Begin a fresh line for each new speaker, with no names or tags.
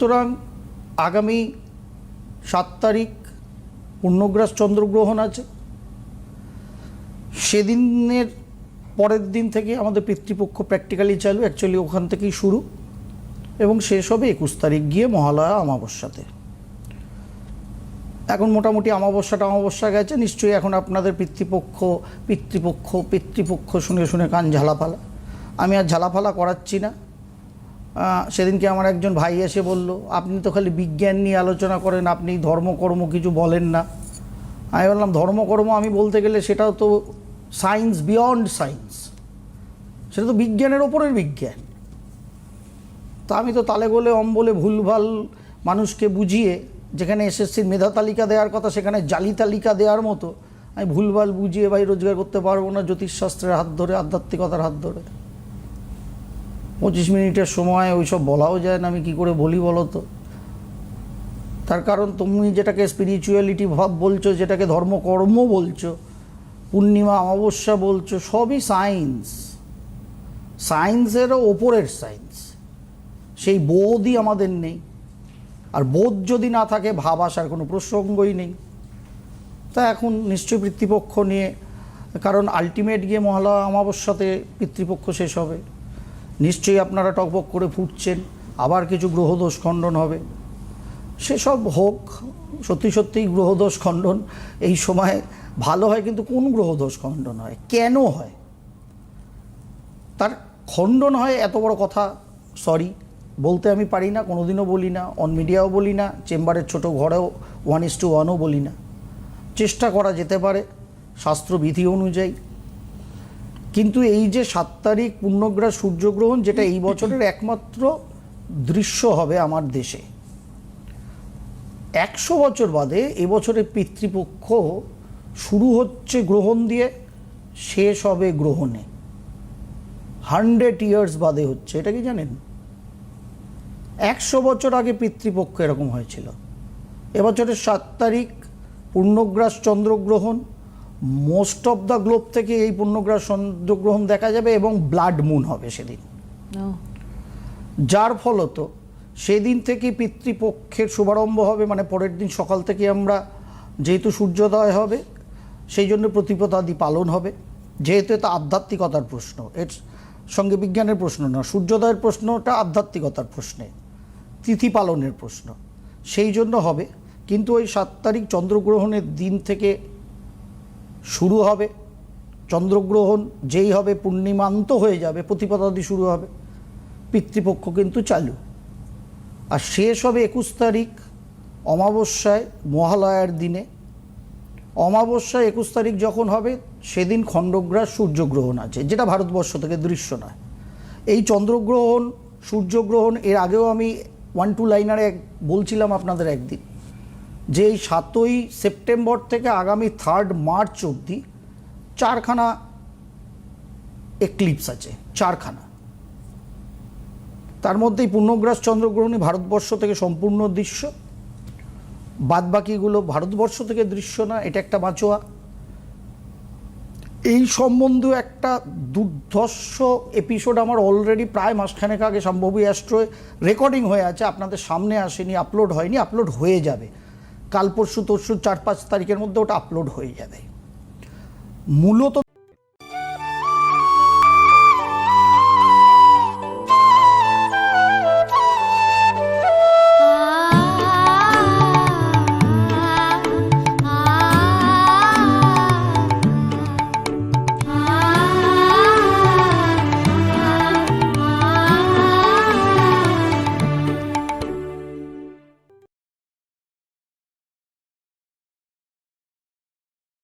সুতরাং আগামী সাত তারিখ পূর্ণগ্রাস চন্দ্রগ্রহণ আছে। সেদিনের পরের দিন থেকে আমাদের পিতৃপক্ষ প্র্যাকটিক্যালি চালু অ্যাকচুয়ালি ওখান থেকেই শুরু এবং শেষ হবে একুশ তারিখ গিয়ে মহালয়া অমাবস্যাতে। এখন মোটামুটি অমাবস্যাটা অমাবস্যা গেছে, নিশ্চয়ই এখন আপনাদের পিতৃপক্ষ পিতৃপক্ষ পিতৃপক্ষ শুনে শুনে কান ঝালাফালা আমি আর ঝালাফালা করাচ্ছি না। সেদিনকে আমার একজন ভাই এসে বলল, আপনি তো খালি বিজ্ঞান নিয়ে আলোচনা করেন, আপনি ধর্মকর্ম কিছু বলেন না। আমি বললাম, ধর্মকর্ম আমি বলতে গেলে সেটাও তো সায়েন্স বিয়ন্ড সায়েন্স সেটা তো বিজ্ঞানের ওপরের বিজ্ঞান। তা আমি তো তালে গোলে, অম্বলে ভুলভাল মানুষকে বুঝিয়ে যেখানে এসএসসির মেধা তালিকা দেওয়ার কথা, সেখানে জালি তালিকা দেওয়ার মতো, আমি ভুলভাল বুঝিয়ে ভাই, রোজগার করতে পারব না জ্যোতিষশাস্ত্রের হাত ধরে, আধ্যাত্মিকতার হাত ধরে। পঁচিশ মিনিটের সময় ওইসব বলাও যায় না, আমি কি করে বলি বলো তো? তার কারণ তুমি যেটাকে স্পিরিচুয়ালিটি ভাব বলছো, যেটাকে ধর্মকর্ম বলছো, পূর্ণিমা অমাবস্যা বলছো, সবই সায়েন্স সায়েন্সেরও ওপরের সায়েন্স সেই বোধই আমাদের নেই। আর বোধ যদি না থাকে, ভাব আসার কোনো প্রসঙ্গই নেই। তা এখন নিশ্চয়ই পিতৃপক্ষ নিয়ে, কারণ আলটিমেট গিয়ে মহালয়া অমাবস্যাতে পিতৃপক্ষ শেষ হবে। নিশ্চয়ই আপনারা টকবক করে ফুটছেন, আবার কিছু গ্রহদোষ খণ্ডন হবে। সেসব হোক, সত্যি সত্যিই গ্রহদোষ খণ্ডন, এই সময় ভালো হয় কিন্তু কোন গ্রহদোষ খণ্ডন হয়? কেন হয়? তার খণ্ডন হয় এত বড় কথা সরি বলতে আমি পারি না, কোনোদিনও বলি না অন মিডিয়াও বলি না, চেম্বারের ছোট ঘরেও ওয়ান ইস টু ওয়ানও বলি না। চেষ্টা করা যেতে পারে, শাস্ত্রবিধি অনুযায়ী। কিন্তু এই যে সাত তারিখ পূর্ণগ্রাস সূর্যগ্রহণ, যেটা এই বছরের একমাত্র দৃশ্য হবে আমার দেশে। একশো বছর বাদে এবছরের পিতৃপক্ষ শুরু হচ্ছে গ্রহণ দিয়ে, শেষ হবে গ্রহণে। হান্ড্রেড ইয়ার্স বাদে হচ্ছে, এটা কি জানেন? একশো বছর আগে পিতৃপক্ষ এরকম হয়েছিল। এবছরের সাত তারিখ পূর্ণগ্রাস চন্দ্রগ্রহণ মোস্ট অফ দ্য গ্লোব থেকে এই পূর্ণগ্রাস চন্দ্রগ্রহণ দেখা যাবে এবং ব্লাড মুন হবে সেদিন। যার ফলত সেদিন থেকে পিতৃপক্ষের শুভারম্ভ হবে মানে পরের দিন সকাল থেকে আমরা যেহেতু সূর্যোদয় হবে সেই জন্য প্রতিপদাদি পালন হবে। যেহেতু এটা আধ্যাত্মিকতার প্রশ্ন এর সঙ্গে বিজ্ঞানের প্রশ্ন না সূর্যোদয়ের প্রশ্নটা আধ্যাত্মিকতার প্রশ্নে তিথি পালনের প্রশ্ন। সেই জন্য হবে কিন্তু ওই সাত তারিখ চন্দ্রগ্রহণের দিন থেকে শুরু হবে, চন্দ্রগ্রহণ যেই হবে, পূর্ণিমান্ত হয়ে যাবে, প্রতিপদাদি শুরু হবে, পিতৃপক্ষ কিন্তু চালু। আর শেষ হবে একুশ তারিখ, অমাবস্যায়, মহালয়ার দিনে। অমাবস্যায় একুশ তারিখ যখন হবে, সেদিন খণ্ডগ্রাস সূর্যগ্রহণ আছে, যেটা ভারতবর্ষ থেকে দৃশ্য নয়। এই চন্দ্রগ্রহণ, সূর্যগ্রহণ, এর আগেও আমি ওয়ান টু লাইনারে বলছিলাম আপনাদের একদিন। যে এই সাতই সেপ্টেম্বর থেকে আগামী থার্ড মার্চ অবধি চারখানা এক্লিপস আছে, চারখানা। তার মধ্যেই পূর্ণগ্রাস চন্দ্রগ্রহণই ভারতবর্ষ থেকে সম্পূর্ণ দৃশ্য। বাদবাকিগুলো ভারতবর্ষ থেকে দৃশ্য না, এটা একটা বাঁচোয়া। এই সম্বন্ধে একটা দুর্ধর্ষ এপিসোড আমার অলরেডি প্রায় মাসখানেক আগে সম্ভবী অ্যাস্ট্রোয় রেকর্ডিং হয়ে আছে, আপনাদের সামনে আসেনি আপলোড হয়নি আপলোড হয়ে যাবে। কাল পরশু তরশু চার পাঁচ তারিখের মধ্যে ওটা আপলোড হয়ে যাবে। মূলত